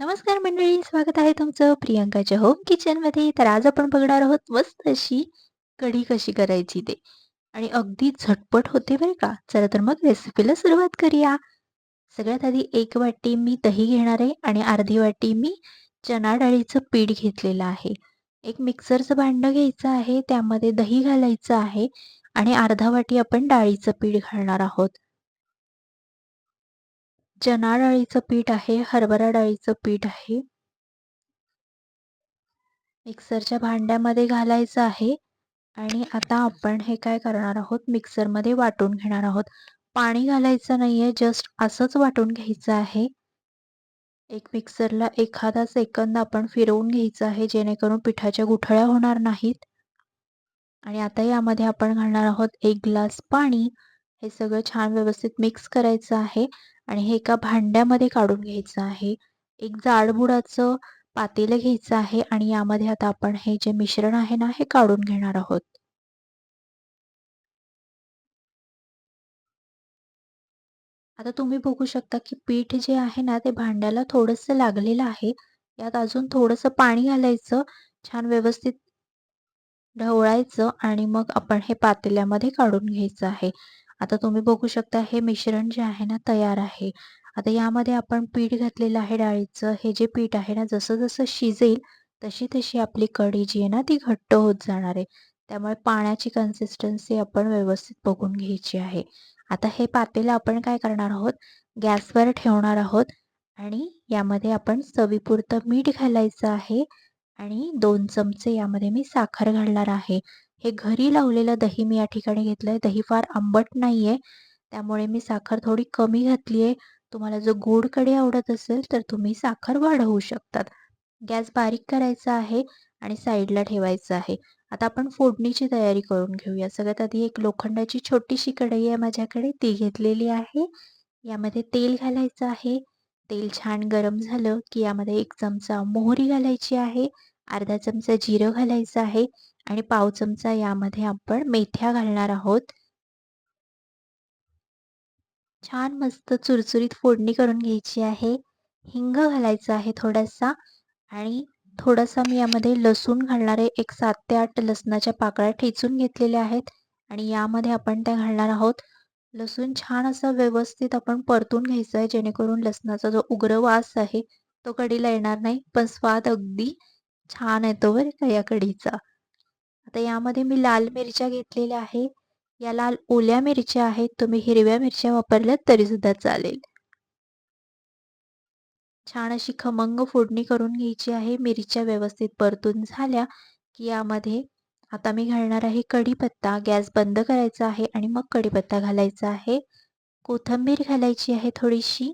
नमस्कार मंडळी स्वागत आहे तुमचं प्रियंकाच्या होम किचनमध्ये तर आज आपण बघणार आहोत मस्त अशी कढी कशी करायची ते. आणि अगदी झटपट होते बरं का. चला तर मग रेसिपीला सुरुवात करूया. सगळ्यात आधी एक वाटी मी दही घेणार आहे आणि अर्धी वाटी मी चना डाळीचं पीठ घेतलेलं आहे. एक मिक्सरचं भांडं घ्यायचं आहे त्यामध्ये दही घालायचं आहे आणि अर्धा वाटी आपण डाळीचं पीठ घालणार आहोत. चना डाळीचं पीठ आहे हरभरा डाळीचं पीठ आहे. मिक्सरच्या भांड्यामध्ये घालायचं आहे आणि आता आपण हे काय करणार आहोत? मिक्सरमध्ये वाटून घेणार आहोत. पाणी घालायचं नाहीये जस्ट असंच वाटून घ्यायचं आहे. एक मिक्सरला एखादा सेकंद आपण फिरवून घ्यायचं आहे जेणेकरून पिठाच्या गुठळ्या होणार नाहीत. आणि आता यामध्ये आपण घालणार आहोत एक ग्लास पाणी. हे सगळं छान व्यवस्थित मिक्स करायचं आहे. आणि हे एका भांड्यामध्ये काढून घ्यायचं आहे. एक जाडबुडाचं पातेलं घ्यायचं आहे आणि यामध्ये आता आपण हे जे मिश्रण आहे ना हे काढून घेणार आहोत. आता तुम्ही बघू शकता की पीठ जे आहे ना ते भांड्याला थोडंसं लागलेलं आहे. यात अजून थोडंसं पाणी घालायचं छान व्यवस्थित ढवळायचं आणि मग आपण हे पातेल्यामध्ये काढून घ्यायचं आहे. आता तुम्ही बघू शकता हे मिश्रण जे आहे ना तयार आहे. आता यामध्ये आपण पीठ घातलेलं आहे डाळीचं. हे जे पीठ आहे ना जसं जसं शिजेल तशी तशी आपली कढी जी आहे ना ती घट्ट होत जाणार आहे. त्यामुळे पाण्याची कन्सिस्टन्सी आपण व्यवस्थित बघून घ्यायची आहे. आता हे पातेलं आपण काय करणार आहोत? गॅसवर ठेवणार आहोत आणि यामध्ये आपण चवीपुरतं मीठ घालायचं आहे आणि दोन चमचे यामध्ये मी साखर घालणार आहे. हे घरी लावलेलं दही मी या ठिकाणी घेतलंय. दही फार आंबट नाहीये. त्यामुळे मी साखर थोडी कमी घातली आहे तुम्हाला जर गोड कढी आवडत असेल तर तुम्ही साखर वाढवू शकतात. गॅस बारीक करायचा आहे आणि साईडला ठेवायचं आहे. आता आपण फोडणीची तयारी करून घेऊया. सगळ्यात आधी एक लोखंडाची छोटीशी कढई आहे माझ्याकडे. ती घेतलेली आहे. यामध्ये तेल घालायचं आहे. तेल छान गरम झालं की यामध्ये एक चमचा मोहरी घालायची आहे. अर्धा चमचा जिरं घालायचं आहे आणि पाव चमचा यामध्ये आपण मेथ्या घालणार आहोत. छान मस्त चुरचुरीत फोडणी करून घ्यायची आहे. हिंग घालायचं आहे थोडासा आणि थोडासा मी यामध्ये लसूण घालणारे एक सात ते आठ लसणाच्या पाकळ्या ठेचून घेतलेल्या आहेत आणि यामध्ये आपण त्या घालणार आहोत. लसूण छान असं व्यवस्थित आपण परतून घ्यायचं आहे जेणेकरून लसणाचा जो उग्र वास आहे तो कडीला येणार नाही पण स्वाद अगदी छान येतो बरं का या कढीचा आता यामध्ये मी लाल मिरच्या घेतलेल्या आहे. या लाल ओल्या मिरच्या आहेत. तुम्ही हिरव्या मिरच्या वापरल्यात तरी सुद्धा चालेल. छान अशी खमंग फोडणी करून घ्यायची आहे. मिरच्या व्यवस्थित परतून झाल्या की यामध्ये आता मी घालणार आहे कढीपत्ता गॅस बंद करायचा आहे आणि मग कढीपत्ता घालायचा आहे. कोथंबीर घालायची आहे थोडीशी.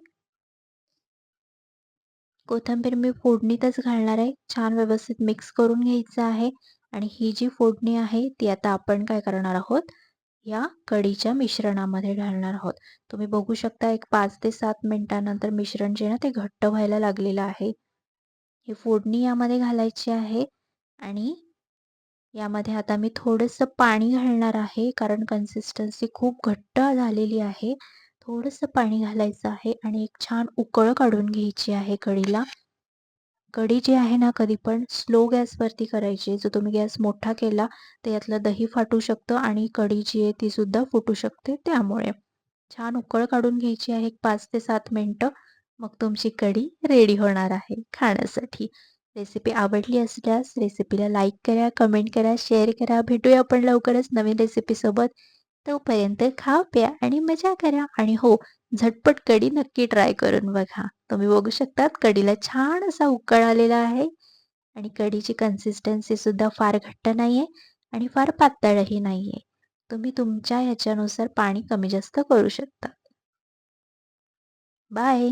कोथिंबीर मी फोडणीतच घालणार आहे. छान व्यवस्थित मिक्स करून घ्यायचं आहे. आणि ही जी फोडणी आहे ती आता आपण काय करणार आहोत? या कढीच्या मिश्रणामध्ये घालणार आहोत. तुम्ही बघू शकता एक पाच ते सात मिनिटानंतर मिश्रण जे ना ते घट्ट व्हायला लागलेलं आहे. ही फोडणी यामध्ये घालायची आहे. आणि यामध्ये आता मी थोडंसं पाणी घालणार आहे कारण कन्सिस्टन्सी खूप घट्ट झालेली आहे. थोडंसं पाणी घालायचं आहे आणि एक छान उकळ काढून घ्यायची आहे कढीला. कढी जी आहे ना कधी पण स्लो गॅसवरती करायची. जो तुम्ही गॅस मोठा केला तर यातलं दही फाटू शकतं आणि कढी जी आहे ती सुद्धा फुटू शकते त्यामुळे. छान उकळ काढून घ्यायची आहे एक पाच ते सात मिनटं. मग तुमची कढी रेडी होणार आहे खाण्यासाठी. रेसिपी आवडली असल्यास रेसिपीला लाईक करा कमेंट करा शेअर करा. भेटूया आपण लवकरच नवीन रेसिपीसोबत. तोपर्यंत खा प्या आणि मजा करा आणि हो झटपट कढी नक्की ट्राय करून बघा. तुम्ही बघू शकतात कढीला छान असा उकळ आलेला आहे आणि कढीची कन्सिस्टन्सी सुद्धा फार घट्ट नाही आहे आणि फार पातळही नाही आहे तुम्ही तुमच्या ह्याच्यानुसार पाणी कमी जास्त करू शकता. बाय